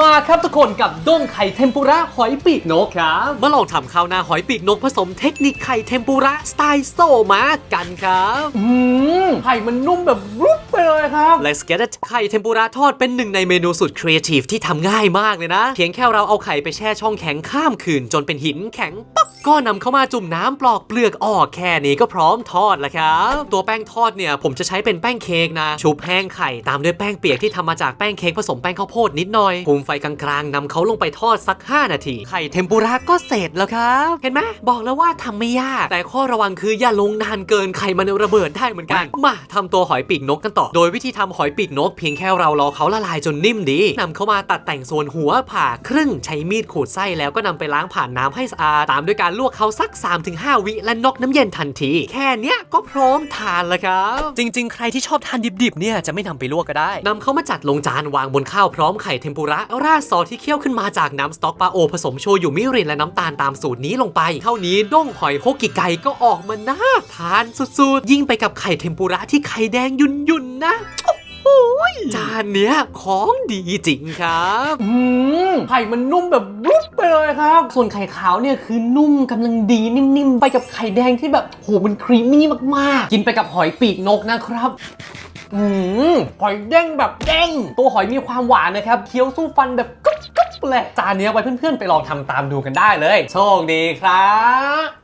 มาครับทุกคนกับด้งไข่เทมปุระหอยปีกนกครับมาลองทำข้าวหน้าหอยปีกนกผสมเทคนิคไข่เทมปุระสไตล์โซมากันครับอืมไข่มันนุ่มแบบรุบไปเลยครับ Let's get it ไข่เทมปุระทอดเป็นหนึ่งในเมนูสุดครีเอทีฟที่ทำง่ายมากเลยนะ เพียงแค่เราเอาไข่ไปแช่ช่องแข็งข้ามคืนจนเป็นหินแข็งปั๊บ ก็นำเข้ามาจุ่มน้ำปลอกเปลือกออกแค่นี้ก็พร้อมทอดแล้วครับ ตัวแป้งทอดเนี่ยผมจะใช้เป็นแป้งเค้กนะ ชุบแห้งไข่ตามด้วยแป้งเปียกที่ทำมาจากแป้งเค้กผสมแป้งข้าวโพดนิดหน่อยคุมไฟกลางๆนำเขาลงไปทอดสัก 5 นาที ไข่เทมปุระก็เสร็จแล้วครับ เห็นไหมบอกแล้วว่าทำไม่ยาก แต่ข้อระวังคืออย่าลงนานเกินไข่มันระเบิดได้เหมือนกัน มาทำตัวหอยปีกนกกันต่อ โดยวิธีทำหอยปีกนกเพียงแค่เรารอเขาละลายจนนิ่มดีนำเขามาตัดแต่งส่วนหัวผ่าครึ่งใช้มีดขูดไส้แล้วก็นำไปล้างผ่านน้ำให้สะอาดตามด้วยการลวกเขาสัก 3-5 วิและนอกน้ำเย็นทันที แค่เนี้ยก็พร้อมทานแล้วครับ จริง ๆ ใครที่ชอบทานดิบๆเนี่ยจะไม่นำไปลวกก็ได้นำเขามาจัดลงจานวางบนข้าวพร้อมไข่เทมปุระราดซอสที่เคี่ยวขึ้นมาจากน้ำสต๊อกปลาโอ ผสมโชยุมิรินและน้ำตาลตามสูตรนี้ลงไป เท่านี้ด้งหอยโฮกิไก่ก็ออกมาน่าทานสุดๆ ยิ่งไปกับไข่เทมปุระที่ไข่แดงยุ่นๆนะโอ้ยจานเนี้ยของดีจริงครับอืมไข่มันนุ่มแบบรุบ ไปเลยครับ ส่วนไข่ขาวเนี่ยคือนุ่มกำลังดีนิ่มๆ ไปกับไข่แดงที่แบบโหมันครีมมี่มากๆ กินไปกับหอยปีกนกนะครับอืมหอยเด้งแบบเด้ง ตัวหอยมีความหวานนะครับเคี้ยวสู้ฟันแบบกึ๊บกึ๊บเลยจานนี้ไว้เพื่อนๆ ไปลองทำตามดูกันได้เลย โชคดีครับ